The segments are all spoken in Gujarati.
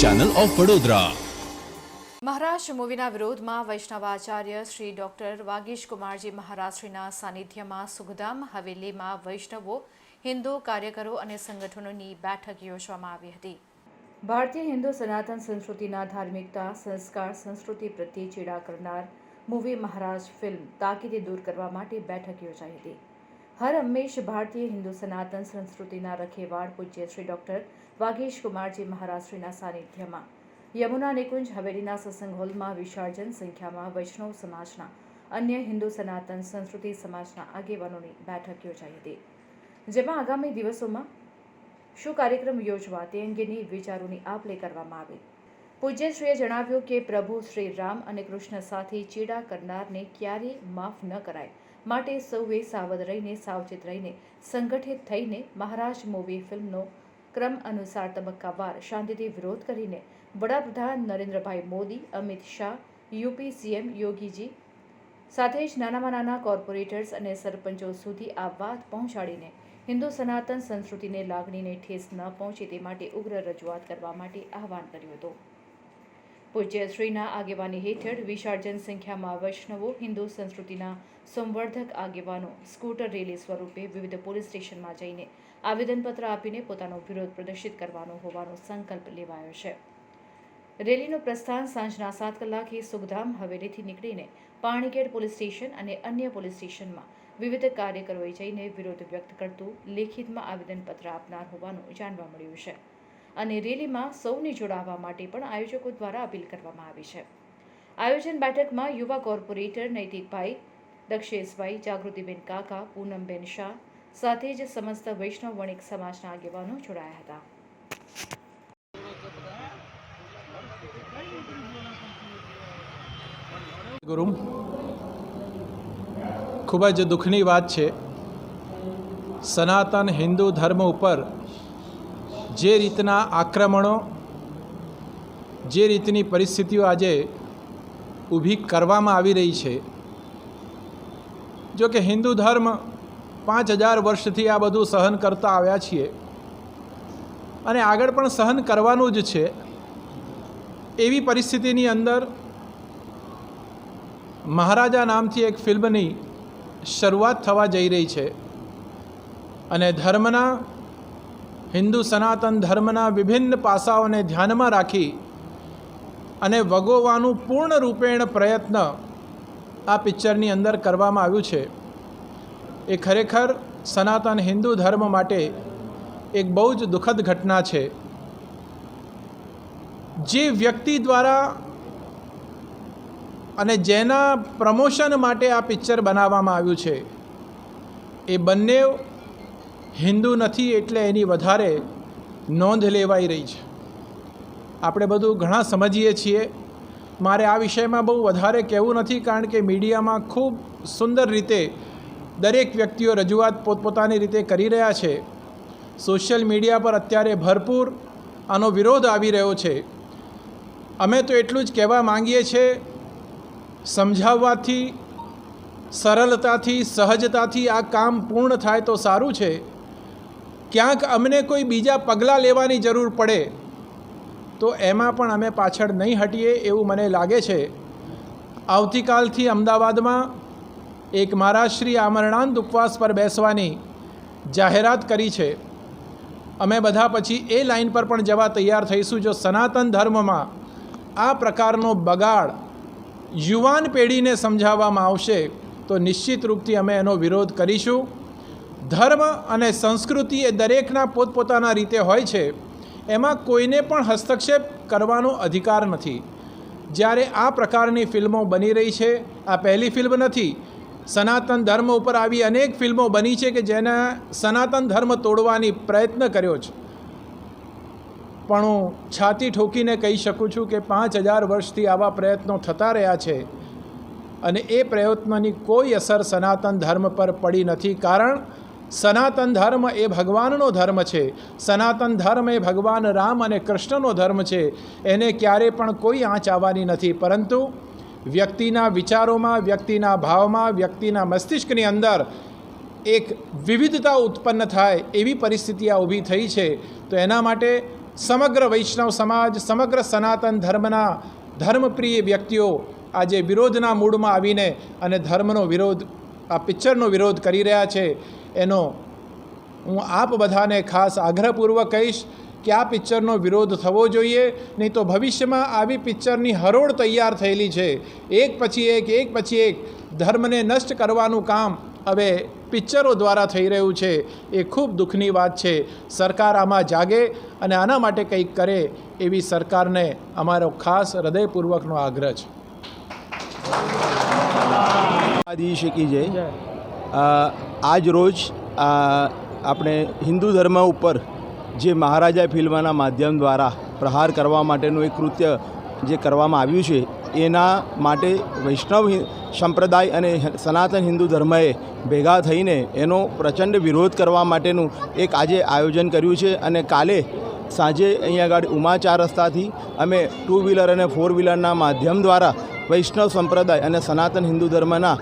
ચેનલ ઓફ વડોદરા મહારાષ્ટ્ર મૂવીના વિરોધમાં વૈષ્ણવાચાર્ય શ્રી ડોક્ટર વાગીશ કુમારજી મહારાષ્ટ્રીના સાનિધ્યમાં સુખધામ હવેલીમાં વૈષ્ણવો હિન્દુ કાર્યકરો અને સંગઠનોની બેઠક યોજવામાં આવી હતી. ભારતીય હિન્દુ સનાતન સંસ્કૃતિના ધાર્મિકતા સંસ્કાર સંસ્કૃતિ પ્રત્યે ચેડા કરનાર મૂવી મહારાજ ફિલ્મ તાકીદે દૂર કરવા માટે બેઠક યોજાઈ હતી. હર હંમેશ ભારતીય હિન્દુ સનાતન સંસ્કૃતિના રખેવાળ પૂજ્ય શ્રી ડૉક્ટર વાઘેશ કુમારજી મહારાષ્ટ્રીના સાનિધ્યમાં. યમુના નિકુંજ હવેલીના સત્સંગ હોલમાં વિશાળ જન સંખ્યામાં વૈષ્ણવ સમાજના અન્ય હિન્દુ સનાતન સંસ્કૃતિ સમાજના આગેવાનોની બેઠક યોજાઈ હતી. જેમાં આગામી દિવસોમાં શું કાર્યક્રમ યોજવા તે અંગેની વિચારોની આપ લે કરવામાં આવી. પૂજ્યશ્રીએ જણાવ્યું કે પ્રભુ શ્રી રામ અને કૃષ્ણ સાથે ચેડા કરનારને ક્યારેય માફ ન કરાય. માટે સૌએ સાવધ રહીને, સાવચેત રહીને, સંગઠિત થઈને મહારાજ મૂવી ફિલ્મનો ક્રમ અનુસાર તબક્કાવાર શાંતિથી વિરોધ કરીને વડાપ્રધાન નરેન્દ્રભાઈ મોદી, અમિત શાહ, યુપી સીએમ યોગીજી સાથે જ નાનામાં નાના કોર્પોરેટર્સ અને સરપંચો સુધી આ વાત પહોંચાડીને હિન્દુ સનાતન સંસ્કૃતિને લાગણીને ઠેસ ન પહોંચે તે માટે ઉગ્ર રજૂઆત કરવા માટે આહવાન કર્યું હતું. પૂજ્યશ્રીના આગેવાની હેઠળ વિશાળ જનસંખ્યામાં વૈષ્ણવો, હિન્દુ સંસ્કૃતિના સંવર્ધક આગેવાનો સ્કૂટર રેલી સ્વરૂપે વિવિધ પોલીસ સ્ટેશનમાં જઈને આવેદનપત્ર આપીને પોતાનો વિરોધ પ્રદર્શિત કરવાનો હોવાનો સંકલ્પ લેવાયો છે. રેલીનું પ્રસ્થાન સાંજના સાત કલાકે સુખધામ હવેલીથી નીકળીને પાણીગેટ પોલીસ સ્ટેશન અને અન્ય પોલીસ સ્ટેશનમાં વિવિધ કાર્યકરોએ જઈને વિરોધ વ્યક્ત કરતું લેખિતમાં આવેદનપત્ર આપનાર હોવાનું જાણવા મળ્યું છે. અને રેલીમાં સૌને જોડાવા માટે પણ આયોજકો દ્વારા અપીલ કરવામાં આવી છે. આયોજન બેઠકમાં યુવા કોર્પોરેટર નૈતિકભાઈ, દક્ષેશભાઈ, જાગૃતિબેન કાકા, પૂનમબેન શાહ સાથે જ સમસ્ત વૈષ્ણવ વણિક સમાજના આગેવાનો જોડાયા હતા. ગુરુ ખૂબ જ દુઃખની વાત છે. સનાતન હિન્દુ ધર્મ ઉપર જે રીતના આક્રમણો, જે રીતની પરિસ્થિતિઓ આજે ઊભી કરવામાં આવી રહી છે, જો કે હિન્દુ ધર્મ પાંચ હજાર વર્ષથી આ બધું સહન કરતા આવ્યા છીએ અને આગળ પણ સહન કરવાનું જ છે, એવી પરિસ્થિતિની અંદર મહારાજા નામથી એક ફિલ્મની શરૂઆત થવા જઈ રહી છે અને ધર્મના હિન્દુ સનાતન ધર્મના વિભિન્ન પાસાઓને ધ્યાનમાં રાખી અને વગોવાનું પૂર્ણ રૂપેણ પ્રયત્ન આ પિક્ચરની અંદર કરવામાં આવ્યું છે. એ ખરેખર સનાતન હિન્દુ ધર્મ માટે એક બહુ જ દુઃખદ ઘટના છે. જે વ્યક્તિ દ્વારા અને જેના પ્રમોશન માટે આ પિક્ચર બનાવવામાં આવ્યું છે. એ બંને હિન્દુ નથી એટલે એની વધારે નોંધ લેવાઈ રહી છે. આપણે બધું ઘણા સમજીએ છીએ. મારે આ વિષયમાં બહુ વધારે કહેવું નથી કારણ કે મીડિયામાં ખૂબ સુંદર રીતે દરેક વ્યક્તિઓ રજૂઆત પોતપોતાની રીતે કરી રહ્યા છે. સોશિયલ મીડિયા પર અત્યારે ભરપૂર આનો વિરોધ આવી રહ્યો છે. અમે તો એટલું જ કહેવા માંગીએ છીએ, સમજાવવાથી, સરળતાથી, સહજતાથી આ કામ પૂર્ણ થાય તો સારું છે. ક્યાંક અમને કોઈ બીજા પગલાં લેવાની જરૂર પડે, તો એમાં પણ અમે પાછળ નહીં હટીએ એવું મને લાગે છે. આવતીકાલથી અમદાવાદમાં એક મહારાજશ્રી આમરણાંત ઉપવાસ પર બેસવાની જાહેરાત કરી છે. અમે બધા પછી એ લાઈન પર પણ જવા તૈયાર થઈશું, જો સનાતન ધર્મમાં આ પ્રકારનો બગાડ યુવાન પેઢીને સમજાવવામાં આવશે, તો નિશ્ચિત રૂપથી અમે એનો વિરોધ કરીશું. ધર્મ અને સંસ્કૃતિ એ દરેકના પોતપોતાના રીતે હોય છે, એમાં કોઈને પણ હસ્તક્ષેપ કરવાનો અધિકાર નથી. જ્યારે આ પ્રકારની ફિલ્મો બની રહી છે, આ પહેલી ફિલ્મ નથી, સનાતન ધર્મ ઉપર આવી અનેક ફિલ્મો બની છે કે જેને સનાતન ધર્મ તોડવાની પ્રયત્ન કર્યો છે. પણ હું છાતી ઠોકીને કહી શકું છું કે પાંચ હજાર વર્ષથી આવા પ્રયત્નો થતા રહ્યા છે અને એ પ્રયત્નોની કોઈ અસર સનાતન ધર્મ પર પડી નથી. કારણ સનાતન ધર્મ એ ભગવાનનો ધર્મ છે. સનાતન ધર્મ એ ભગવાન રામ અને કૃષ્ણનો ધર્મ છે. એને ક્યારે પણ કોઈ આંચ આવવાની નથી. પરંતુ વ્યક્તિના વિચારોમાં, વ્યક્તિના ભાવમાં, વ્યક્તિના મસ્તિષ્કની અંદર એક વિવિધતા ઉત્પન્ન થાય એવી પરિસ્થિતિ આ ઊભી થઈ છે. તો એના માટે સમગ્ર વૈષ્ણવ સમાજ, સમગ્ર સનાતન ધર્મના ધર્મપ્રિય વ્યક્તિઓ આજે વિરોધના મૂડમાં આવીને અને ધર્મનો વિરોધ, આ પિક્ચરનો વિરોધ કરી રહ્યા છે. એનો હું આપ બધાને ખાસ આગ્રહપૂર્વક કહીશ કે આ પિક્ચરનો વિરોધ થવો જોઈએ નહીં તો ભવિષ્યમાં આવી પિક્ચરની હરોળ તૈયાર થયેલી છે. એક પછી એક એક પછી એક ધર્મને નષ્ટ કરવાનું કામ હવે પિક્ચરો દ્વારા થઈ રહ્યું છે. એ ખૂબ દુઃખની વાત છે. સરકાર આમાં જાગે અને આના માટે કંઈક કરે એવી સરકારને અમારો ખાસ હૃદયપૂર્વકનો આગ્રહ છે. આદિશ કી જય. આજ રોજ આપણે હિન્દુ ધર્મ ઉપર જે મહારાજા ફિલ્મના માધ્યમ દ્વારા પ્રહાર કરવા માટેનું એક કૃત્ય જે કરવામાં આવ્યું છે, એના માટે વૈષ્ણવ સંપ્રદાય અને સનાતન હિન્દુ ધર્મએ ભેગા થઈને એનો પ્રચંડ વિરોધ કરવા માટેનું એક આજે આયોજન કર્યું છે અને કાલે સાંજે અહીંયા આગળ ઉમા ચાર રસ્તાથી અમે ટુ વ્હીલર અને ફોર વ્હીલરના માધ્યમ દ્વારા વૈષ્ણવ સંપ્રદાય અને સનાતન હિન્દુ ધર્મના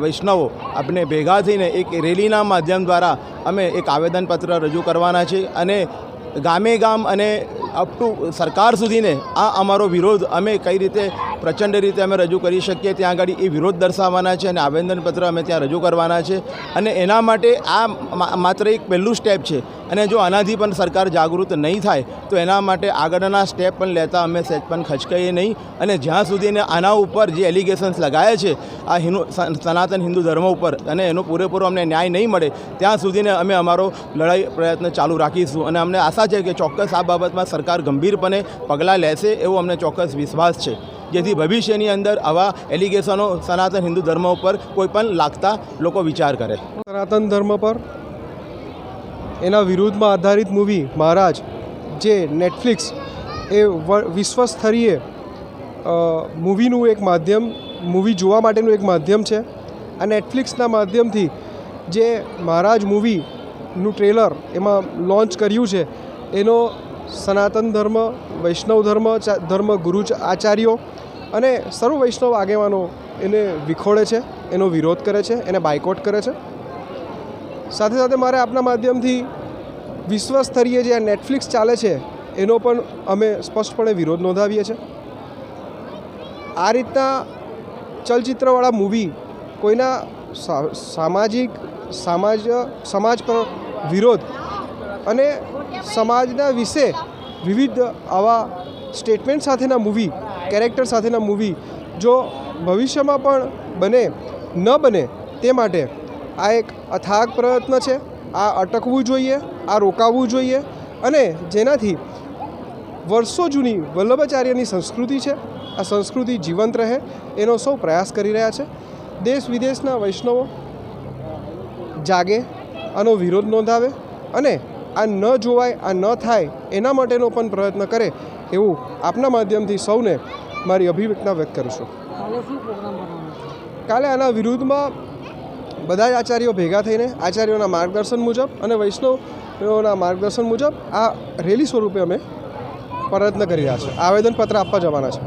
વૈષ્ણવો આપણે ભેગા થઈને એક રેલીના માધ્યમ દ્વારા અમે એક આવેદનપત્ર રજૂ કરવાના છે અને ગામે ગામ અને અપ ટુ સરકાર સુધીને આ અમારો વિરોધ અમે કઈ રીતે પ્રચંડ રીતે અમે રજૂ કરી શકીએ ત્યાં આગળ એ વિરોધ દર્શાવવાના છે અને આવેદનપત્ર અમે ત્યાં રજૂ કરવાના છે. અને એના માટે આ માત્ર એક પહેલું સ્ટેપ છે. અને જો આનાથી પણ સરકાર જાગૃત નહીં થાય, તો એના માટે આગળના સ્ટેપ પણ લેતા અમે સહેજ પણ ખચકાઈએ નહીં. અને જ્યાં સુધીને આના ઉપર જે એલિગેશન્સ લગાયા છે, આ હિન્દુ સનાતન હિન્દુ ધર્મ ઉપર, અને એનો પૂરેપૂરો અમને ન્યાય નહીં મળે, ત્યાં સુધીને અમે અમારો લડાઈ પ્રયત્ન ચાલુ રાખીશું. અને અમને આશા છે કે ચોક્કસ આ બાબતમાં સરકાર ગંભીરપણે પગલાં લેશે એવો અમને ચોક્કસ વિશ્વાસ છે. જેથી ભવિષ્યની અંદર આવા એલિગેશનો સનાતન હિન્દુ ધર્મ ઉપર કોઈ પણ લાગતા લોકો વિચાર કરે. સનાતન ધર્મ પર એના વિરુદ્ધમાં આધારિત મૂવી મહારાજ, જે નેટફ્લિક્સ એ વ- વિશ્વસ્તરીય મૂવીનું એક માધ્યમ, મૂવી જોવા માટેનું એક માધ્યમ છે. આ નેટફ્લિક્સના માધ્યમથી જે મહારાજ મૂવીનું ટ્રેલર એમાં લોન્ચ કર્યું છે, એનો સનાતન ધર્મ, વૈષ્ણવ ધર્મ ધર્મ ગુરુ આચાર્યો અને સર્વ વૈષ્ણવ આગેવાનો એને વિખોડે છે, એનો વિરોધ કરે છે, એને બાયકોટ કરે છે. સાથે સાથે મારે આપના માધ્યમથી વિશ્વ સ્તરીય જે આ નેટફ્લિક્સ ચાલે છે, એનો પણ અમે સ્પષ્ટપણે વિરોધ નોંધાવીએ છીએ. આ રીતના ચલચિત્રવાળા મૂવી કોઈના સામાજિક, સમાજ સમાજ પર વિરોધ અને સમાજના વિશે વિવિધ આવા સ્ટેટમેન્ટ સાથેના મૂવી કેરેક્ટર સાથેના મૂવી જો ભવિષ્યમાં પણ બને, ન બને તે માટે આ એક અથાગ પ્રયત્ન છે. આ અટકવું જોઈએ, આ રોકાવવું જોઈએ અને જેનાથી વર્ષો જૂની વલ્લભાચાર્યની સંસ્કૃતિ છે, આ સંસ્કૃતિ જીવંત રહે એનો સૌ પ્રયાસ કરી રહ્યા છે. દેશ વિદેશના વૈષ્ણવો જાગે, આનો વિરોધ નોંધાવે અને આ ન જોવાય આ ન થાય એના માટેનો પણ પ્રયત્ન કરે એવું આપના માધ્યમથી સૌને મારી અભિવ્યક્તના વ્યક્ત કરીશું કાલે આના વિરુદ્ધમાં બધા જ આચાર્યો ભેગા થઈને આચાર્યોના માર્ગદર્શન મુજબ અને વૈષ્ણવોના માર્ગદર્શન મુજબ આ રેલી સ્વરૂપે અમે પ્રયત્ન કરી રહ્યા છે આવેદનપત્ર આપવા જવાના છે.